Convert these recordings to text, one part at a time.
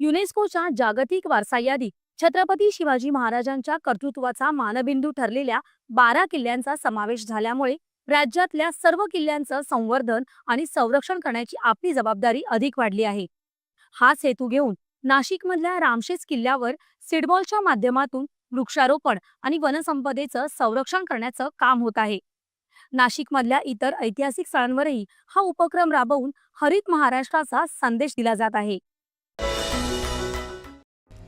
युनेस्कोच्या जागतिक वारसा यादीत छत्रपती शिवाजी महाराजांच्या कर्तृत्वाचा मानबिंदू ठरलेल्या बारा किल्ल्यांचा समावेश झाल्यामुळे राज्यातल्या सर्व किल्ल्यांचं संवर्धन आणि संरक्षण करण्याची आपली जबाबदारी अधिक वाढली आहे. हाच हेतू घेऊन नाशिकमधल्या रामशेज किल्ल्यावर सिडबॉलच्या माध्यमातून वृक्षारोपण आणि वनसंपदेचं संरक्षण करण्याचं काम होत आहे. नाशिकमधल्या इतर ऐतिहासिक स्थळांवरही हा उपक्रम राबवून हरित महाराष्ट्राचा संदेश दिला जात आहे.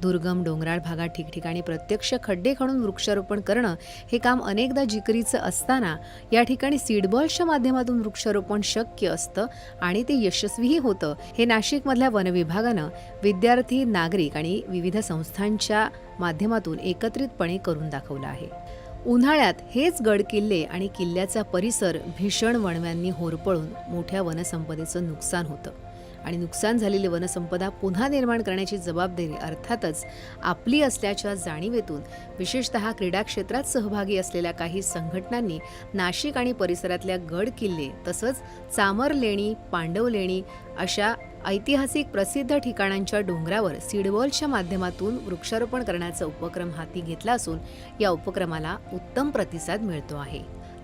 दुर्गम डोंगराळ भागात ठिकठिकाणी प्रत्यक्ष खड्डे खणून वृक्षारोपण करणं हे काम अनेकदा जिकरीचं असताना या ठिकाणी सीडबॉल्सच्या माध्यमातून वृक्षारोपण शक्य असतं आणि ते यशस्वीही होतं. हे नाशिकमधल्या वनविभागानं विद्यार्थी नागरिक आणि विविध संस्थांच्या माध्यमातून एकत्रितपणे करून दाखवलं आहे. उन्हाळ्यात हेच गड किल्ले आणि किल्ल्याचा परिसर भीषण वणव्यांनी होरपळून मोठ्या वनसंपदेचं नुकसान होतं. आणि नुकसान झालेली वनसंपदा पुन्हा निर्माण करण्याची जबाबदारी अर्थातच आपली असल्याच्या जाणीवेतून विशेषतः क्रीडा क्षेत्रात सहभागी असलेल्या काही संघटनांनी नाशिक आणि परिसरातल्या गड किल्ले तसंच चामर लेणी पांडव लेणी अशा ऐतिहासिक प्रसिद्ध ठिकाणांच्या डोंगरावर सीडबॉलच्या माध्यमातून वृक्षारोपण करण्याचा उपक्रम हाती घेतला असून या उपक्रमाला उत्तम प्रतिसाद मिळतो आहे.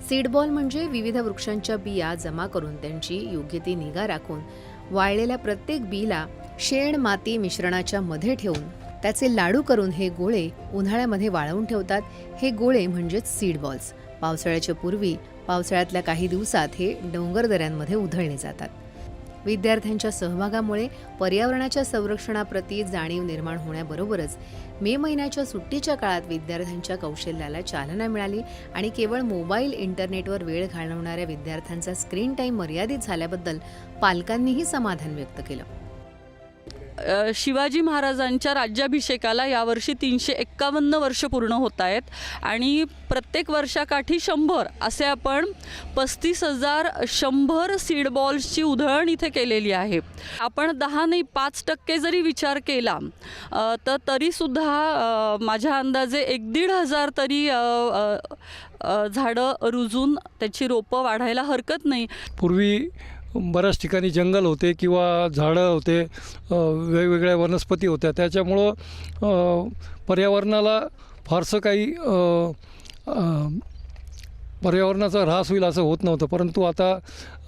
सीडबॉल म्हणजे विविध वृक्षांच्या बिया जमा करून त्यांची योग्य ती निगा राखून वाळलेल्या प्रत्येक बीला शेण माती मिश्रणाच्या मध्ये ठेवून त्याचे लाडू करून हे गोळे उन्हाळ्यामध्ये वाळवून ठेवतात. हे गोळे म्हणजेच सीड बॉल्स. पावसाळ्याच्या पूर्वी पावसाळ्यातल्या काही दिवसात हे डोंगर दऱ्यांमध्ये उधळले जातात. विद्यार्थ्यांच्या सहभागामुळे पर्यावरणाच्या संरक्षणाप्रती जाणीव निर्माण होण्याबरोबरच मे महिन्याच्या सुट्टीच्या काळात विद्यार्थ्यांच्या कौशल्याला चालना मिळाली आणि केवळ मोबाईल इंटरनेटवर वेळ घालवणाऱ्या विद्यार्थ्यांचा स्क्रीन टाईम मर्यादित झाल्याबद्दल पालकांनीही समाधान व्यक्त केलं. शिवाजी महाराजांच्या राज्याभिषेकाला यावर्षी तीनशे एक्कावन्न वर्ष पूर्ण होत आहेत. आणि प्रत्येक वर्षाकाठी शंभर असे आपण पस्तीस हजार शंभर सीड बॉल्सची उधळण इथे केलेली आहे. आपण दहा नाही पाच टक्के जरी विचार केला तर तरीसुद्धा माझ्या अंदाजे एक दीड हजार तरी झाडं रुजून त्याची रोपं वाढायला हरकत नाही. पूर्वी बऱ्याच ठिकाणी जंगल होते किंवा झाडं होते वेगवेगळ्या वनस्पती होत्या. त्याच्यामुळं पर्यावरणाला फारसं काही पर्यावरणाचा ऱ्हास होईल असं होत नव्हतं. परंतु आता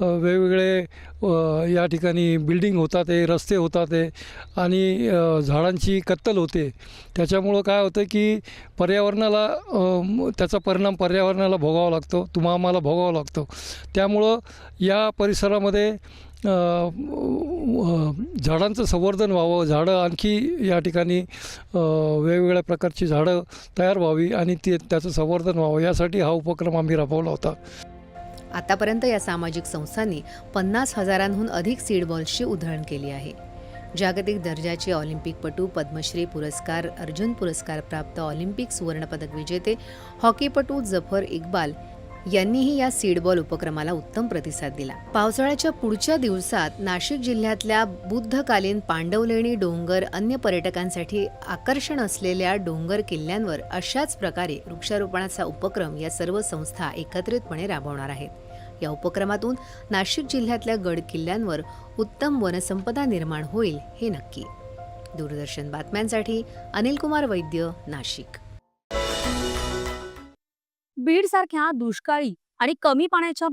वेगवेगळे या ठिकाणी बिल्डिंग होतात आहे रस्ते होतात आहे आणि झाडांची कत्तल होते. त्याच्यामुळं काय होतं की पर्यावरणाला त्याचा परिणाम पर्यावरणाला भोगावा लागतो तुम्हा आम्हाला भोगावा लागतो. त्यामुळं या परिसरामध्ये झाडांचं संवर्धन व्हावं. झाडं आणखी या ठिकाणी वेगवेगळ्या प्रकारची झाडं तयार व्हावी आणि ते त्याचं संवर्धन व्हावं. यासाठी हा उपक्रम आम्ही राबवला होता. आतापर्यंत या सामाजिक संस्थांनी पन्नास हजारांहून अधिक सीड बॉल्सची उधळण केली आहे. जागतिक दर्जाचे ऑलिम्पिकपटू पद्मश्री पुरस्कार अर्जुन पुरस्कार प्राप्त ऑलिम्पिक सुवर्णपदक विजेते हॉकीपटू जफर इक्बाल यांनीही या सीडबॉल उपक्रमाला उत्तम प्रतिसाद दिला. पावसाळ्याच्या पुढच्या दिवसात नाशिक जिल्ह्यातल्या बुद्धकालीन पांडवलेणी डोंगर अन्य पर्यटकांसाठी आकर्षण असलेल्या डोंगर किल्ल्यांवर अशाच प्रकारे वृक्षारोपणाचा उपक्रम या सर्व संस्था एकत्रितपणे राबवणार आहेत. या उपक्रमातून नाशिक जिल्ह्यातल्या गड किल्ल्यांवर उत्तम वनसंपदा निर्माण होईल हे नक्की. दूरदर्शन बातम्यांसाठी अनिलकुमार वैद्य नाशिक. बीड सारख्या दुष्काळी आणि कमी पाण्याच्या